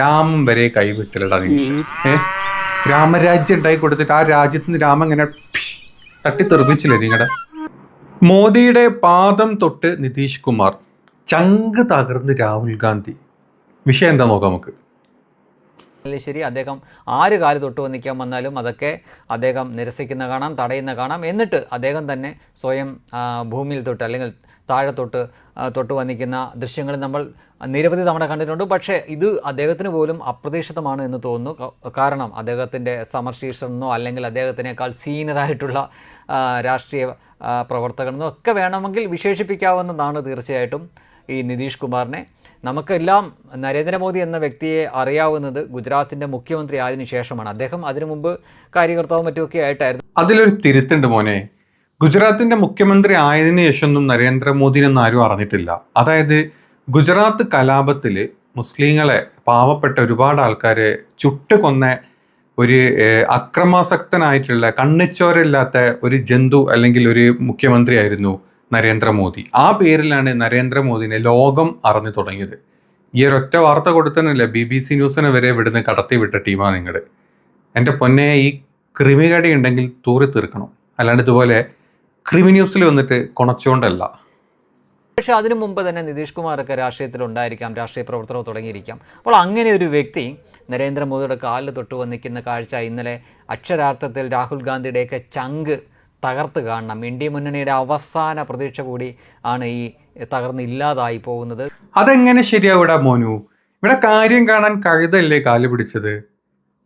രാമൻ വരെ കൈവിട്ടില്ലടാ നീ. ഏ? രാമരാജ്യം ഉണ്ടായി കൊടുത്തിട്ട് ആ രാജ്യത്ത് നിന്ന് രാമം ഇങ്ങനെ തട്ടിത്തെറിപ്പിച്ചില്ലേ തട്ടി തെറിപ്പിച്ചില്ലേ നിങ്ങളുടെ മോദിയുടെ പാദം തൊട്ട് നിതീഷ് കുമാർ ചങ്ക് തകർന്ന് രാഹുൽ ഗാന്ധി. വിഷയം എന്താ നോക്കാം നമുക്ക്? ശരി അദ്ദേഹം ആര് കാൽ തൊട്ട് വന്നിക്കാൻ വന്നാലും അതൊക്കെ അദ്ദേഹം നിരസിക്കുന്ന കാണാം തടയുന്ന കാണാം. എന്നിട്ട് അദ്ദേഹം തന്നെ സ്വയം ഭൂമിയിൽ തൊട്ട് അല്ലെങ്കിൽ താഴെ തൊട്ട് തൊട്ട് വന്നിക്കുന്ന ദൃശ്യങ്ങൾ നമ്മൾ നിരവധി തവണ കണ്ടിട്ടുണ്ട്. പക്ഷേ ഇത് അദ്ദേഹത്തിന് പോലും അപ്രതീക്ഷിതമാണ് എന്ന് തോന്നുന്നു. കാരണം അദ്ദേഹത്തിന്റെ സമർശീർഷനെന്നോ അല്ലെങ്കിൽ അദ്ദേഹത്തിനേക്കാൾ സീനിയറായിട്ടുള്ള രാഷ്ട്രീയ പ്രവർത്തകനെന്നോ ഒക്കെ വേണമെങ്കിൽ വിശേഷിപ്പിക്കാവുന്നതാണ് തീർച്ചയായിട്ടും ഈ നിതീഷ് കുമാറിനെ. നമുക്കെല്ലാം നരേന്ദ്രമോദി എന്ന വ്യക്തിയെ അറിയാവുന്നത് ഗുജറാത്തിന്റെ മുഖ്യമന്ത്രി ആയതിനു ശേഷമാണ്. അദ്ദേഹം അതിനു മുമ്പ് കാര്യകർത്താവും മറ്റുമൊക്കെ ആയിട്ടായിരുന്നു. അതിലൊരു തിരുത്തുണ്ട് മോനെ. ഗുജറാത്തിന്റെ മുഖ്യമന്ത്രി ആയതിനു ശേഷമൊന്നും നരേന്ദ്രമോദിനൊന്നും ആരും അറിഞ്ഞിട്ടില്ല. അതായത് ഗുജറാത്ത് കലാപത്തിൽ മുസ്ലിങ്ങളെ പാവപ്പെട്ട ഒരുപാട് ആൾക്കാരെ ചുട്ട് കൊന്ന ഒരു അക്രമാസക്തനായിട്ടുള്ള കണ്ണിച്ചോരില്ലാത്ത ഒരു ജന്തു അല്ലെങ്കിൽ ഒരു മുഖ്യമന്ത്രി ആയിരുന്നു. നരേന്ദ്രമോദി. ആ പേരിലാണ് നരേന്ദ്രമോദിനെ ലോകം അറിഞ്ഞു തുടങ്ങിയത്. ഈ ഒരൊറ്റ വാർത്ത കൊടുത്തനല്ലേ ബി ബി സി ന്യൂസിനെ വരെ ഇവിടുന്ന് കടത്തി വിട്ട ടീമാണ് നിങ്ങൾ എന്റെ പൊന്നെ ഈ ക്രിമികടി ഉണ്ടെങ്കിൽ തൂറി തീർക്കണം. അല്ലാണ്ട് ഇതുപോലെ ക്രിമി ന്യൂസിൽ വന്നിട്ട് കുണച്ചുകൊണ്ടല്ല പക്ഷേ അതിനു മുമ്പ് തന്നെ നിതീഷ് കുമാറൊക്കെ രാഷ്ട്രീയത്തിലുണ്ടായിരിക്കാം രാഷ്ട്രീയ പ്രവർത്തനം തുടങ്ങിയിരിക്കാം. അപ്പോൾ അങ്ങനെ ഒരു വ്യക്തി നരേന്ദ്രമോദിയുടെ കാലിൽ തൊട്ട് വന്നിക്കുന്ന കാഴ്ച ഇന്നലെ അക്ഷരാർത്ഥത്തിൽ രാഹുൽ ഗാന്ധിയുടെയൊക്കെ ചങ്ക് തകർത്ത് കാണണം. ഇന്ത്യ മുന്നണിയുടെ അവസാന പ്രതീക്ഷ കൂടി ആണ് ഈ തകർന്ന് ഇല്ലാതായി പോകുന്നത്. അതെങ്ങനെ ശരിയാവിടാ മോനു? ഇവിടെ കാര്യം കാണാൻ കഴുതല്ലേ കാൽ പിടിച്ചത്?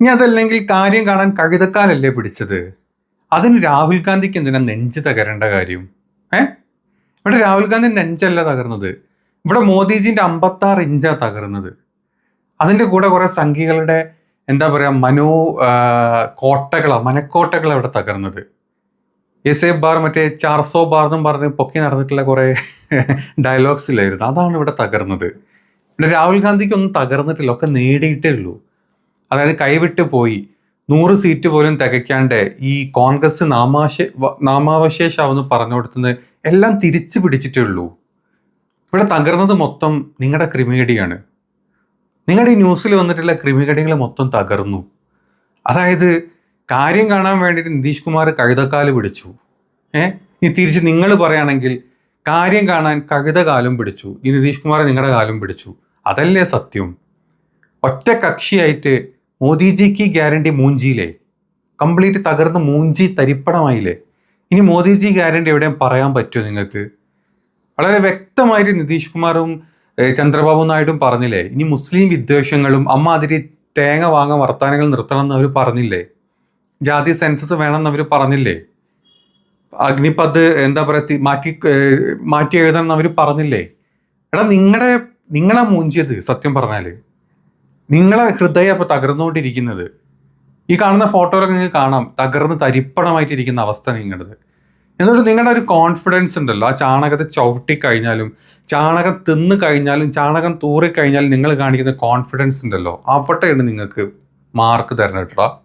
ഇനി അതല്ലെങ്കിൽ കാര്യം കാണാൻ കഴുതക്കാലല്ലേ പിടിച്ചത്? അതിന് രാഹുൽ ഗാന്ധിക്ക് എന്തിനാ നെഞ്ച് തകരേണ്ട കാര്യം? ഏ? ഇവിടെ രാഹുൽ ഗാന്ധി നെഞ്ചല്ല തകർന്നത്. ഇവിടെ മോദിജിന്റെ അമ്പത്താറ് ഇഞ്ചാ തകർന്നത്. അതിന്റെ കൂടെ കുറെ സംഘികളുടെ എന്താ പറയാ മനോ കോട്ടകളാ മനക്കോട്ടകളാണ് ഇവിടെ തകർന്നത്. എസ് ബാർ മറ്റേ ചാർസോ ബാർ എന്നും പറഞ്ഞ് പൊക്കി നടന്നിട്ടുള്ള കുറേ ഡയലോഗ്സ് ഇല്ലായിരുന്നു. അതാണ് ഇവിടെ തകർന്നത്. പിന്നെ രാഹുൽ ഗാന്ധിക്ക് ഒന്നും തകർന്നിട്ടില്ല. ഒക്കെ നേടിയിട്ടേ ഉള്ളൂ. അതായത് കൈവിട്ട് പോയി. നൂറ് സീറ്റ് പോലും തികയ്ക്കാണ്ട് ഈ കോൺഗ്രസ് നാമാശ നാമാവശേഷാവെന്ന് പറഞ്ഞു കൊടുത്തുനിന്ന് എല്ലാം തിരിച്ചു പിടിച്ചിട്ടേ ഉള്ളൂ. ഇവിടെ തകർന്നത് മൊത്തം നിങ്ങളുടെ ക്രിമികടിയാണ് നിങ്ങളുടെ ഈ ന്യൂസിൽ വന്നിട്ടുള്ള ക്രിമികടികൾ മൊത്തം തകർന്നു. അതായത് കാര്യം കാണാൻ വേണ്ടിയിട്ട് നിതീഷ് കുമാർ കഴുതക്കാൽ പിടിച്ചു. ഏ? ഇനി തിരിച്ച് നിങ്ങൾ പറയുകയാണെങ്കിൽ കാര്യം കാണാൻ കവിത കാലും പിടിച്ചു ഈ നിതീഷ് കുമാർ നിങ്ങളുടെ കാലും പിടിച്ചു. അതല്ലേ സത്യം? ഒറ്റ കക്ഷിയായിട്ട് മോദിജിക്ക് ഗ്യാരണ്ടി മൂഞ്ചിയില്ലേ? കംപ്ലീറ്റ് തകർന്ന് മൂഞ്ചി തരിപ്പണമായില്ലേ? ഇനി മോദിജി ഗ്യാരണ്ടി എവിടെയും പറയാൻ പറ്റുമോ നിങ്ങൾക്ക്? വളരെ വ്യക്തമായിട്ട് നിതീഷ് കുമാറും ചന്ദ്രബാബു നായിഡും പറഞ്ഞില്ലേ? ഇനി മുസ്ലിം വിദ്വേഷങ്ങളും അമ്മാതിരി തേങ്ങ വാങ്ങാൻ വർത്താനങ്ങൾ നിർത്തണം എന്ന് അവർ പറഞ്ഞില്ലേ? ജാതി സെൻസസ് വേണമെന്ന് അവർ പറഞ്ഞില്ലേ? അഗ്നിപത് എന്താ പറയുക മാറ്റി മാറ്റി എഴുതണം എന്ന് അവർ പറഞ്ഞില്ലേ? എടാ നിങ്ങളുടെ നിങ്ങളെ മൂഞ്ചിയത് സത്യം പറഞ്ഞാൽ. നിങ്ങളെ ഹൃദയം അപ്പോൾ തകർന്നുകൊണ്ടിരിക്കുന്നത്. ഈ കാണുന്ന ഫോട്ടോയിലൊക്കെ നിങ്ങൾക്ക് കാണാം തകർന്ന് തരിപ്പണമായിട്ടിരിക്കുന്ന അവസ്ഥ നിങ്ങളുടെ എന്നിട്ട് നിങ്ങളുടെ ഒരു കോൺഫിഡൻസ് ഉണ്ടല്ലോ ആ ചാണകത്തെ ചവിട്ടി കഴിഞ്ഞാലും ചാണകം തിന്ന് കഴിഞ്ഞാലും ചാണകം തൂറി കഴിഞ്ഞാലും നിങ്ങൾ കാണിക്കുന്ന കോൺഫിഡൻസ് ഉണ്ടല്ലോ അവിടെയാണ് നിങ്ങൾക്ക് മാർക്ക് തരണം കേട്ടോ.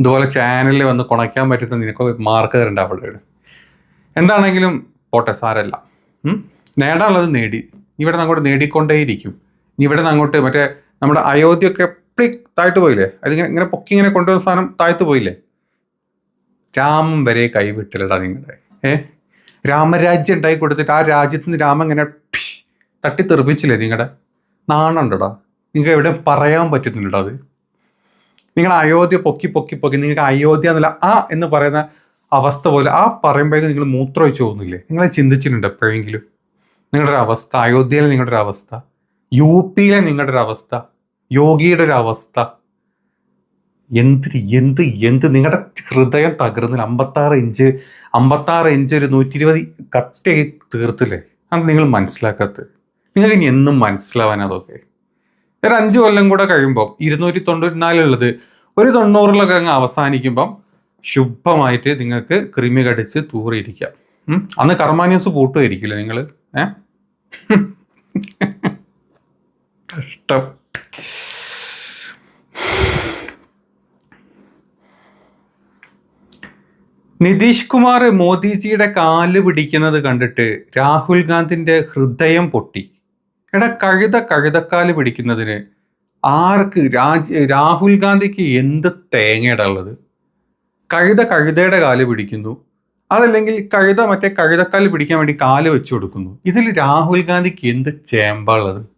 ഇതുപോലെ ചാനലിൽ വന്ന് കുണയ്ക്കാൻ പറ്റുന്ന നിനക്ക് മാർക്ക് തരണ്ട അവിടെയാണ്. എന്താണെങ്കിലും പോട്ടെ സാരല്ല? നേടാനുള്ളത് നേടി. ഇവിടെ അങ്ങോട്ട് നേടിക്കൊണ്ടേയിരിക്കും. ഇനി ഇവിടെ നിന്ന് അങ്ങോട്ട് മറ്റേ നമ്മുടെ അയോധ്യയൊക്കെ പ്ലിക് താഴ്ത്തു പോയില്ലേ? അതിങ്ങനെ ഇങ്ങനെ പൊക്കി ഇങ്ങനെ കൊണ്ടുവന്ന സാധനം താഴ്ത്തു പോയില്ലേ? രാമം വരെ കൈവിട്ടില്ലടാ നിങ്ങളുടെ ഏ? രാമരാജ്യം ഉണ്ടായി കൊടുത്തിട്ട് ആ രാജ്യത്ത് നിന്ന് രാമം ഇങ്ങനെ തട്ടിത്തെറിപ്പിച്ചില്ലേ തട്ടി തെറിപ്പിച്ചില്ലേ നിങ്ങളുടെ നാണുണ്ടോടാ. നിങ്ങൾക്ക് എവിടെ പറയാൻ പറ്റുന്നുണ്ടോ അത്. നിങ്ങൾ അയോധ്യ പൊക്കി പൊക്കി പൊക്കി നിങ്ങൾക്ക് അയോധ്യ എന്നല്ല ആ എന്ന് പറയുന്ന അവസ്ഥ പോലെ. ആ പറയുമ്പോഴേക്കും നിങ്ങൾ മൂത്രമൊഴിച്ച് പോകുന്നില്ലേ? നിങ്ങളെ ചിന്തിച്ചിട്ടുണ്ട് എപ്പോഴെങ്കിലും? നിങ്ങളുടെ ഒരു അവസ്ഥ അയോധ്യയിലെ നിങ്ങളുടെ ഒരു അവസ്ഥ യു പിയിലെ നിങ്ങളുടെ ഒരു അവസ്ഥ യോഗിയുടെ ഒരു അവസ്ഥ എന്ത് എന്ത് എന്ത് നിങ്ങളുടെ ഹൃദയം തകർന്നില്ല അമ്പത്താറ് ഇഞ്ച് അമ്പത്താറ് ഇഞ്ച് ഒരു നൂറ്റി ഇരുപത് കട്ടയായി തീർത്തില്ലേ? അത് നിങ്ങൾ മനസ്സിലാക്കാത്തത്. നിങ്ങൾക്ക് ഇനി എന്നും മനസ്സിലാവാൻ അതൊക്കെ ഒരു അഞ്ച് കൊല്ലം കൂടെ കഴിയുമ്പോൾ ഇരുന്നൂറ്റി തൊണ്ണൂറ്റിനാലുള്ളത് ഒരു തൊണ്ണൂറിലൊക്കെ അങ്ങ് അവസാനിക്കുമ്പം ശുഭമായിട്ട് നിങ്ങൾക്ക് കൃമി കടിച്ച് തൂറിയിരിക്കാം. അന്ന് കർമാനിയസ് പൂട്ടുമായിരിക്കില്ല നിങ്ങൾ? ഏ? കഷ്ടം. നിതീഷ് കുമാർ മോദിജിയുടെ കാൽ പിടിക്കുന്നത് കണ്ടിട്ട് രാഹുൽ ഗാന്ധിന്റെ ഹൃദയം പൊട്ടി. എടാ കഴുത കഴുതക്കാൽ പിടിക്കുന്നതിന് ആർക്ക് രാജ് രാഹുൽ ഗാന്ധിക്ക് എന്ത് തേങ്ങയുടെ ഉള്ളത്? കഴുത കഴുതയുടെ കാൽ പിടിക്കുന്നു. അതല്ലെങ്കിൽ കഴുത മറ്റേ കഴുതക്കാൽ പിടിക്കാൻ വേണ്ടി കാൽ വെച്ചു കൊടുക്കുന്നു. ഇതിൽ രാഹുൽ ഗാന്ധിക്ക് എന്ത് ചേമ്പാ ഉള്ളത്?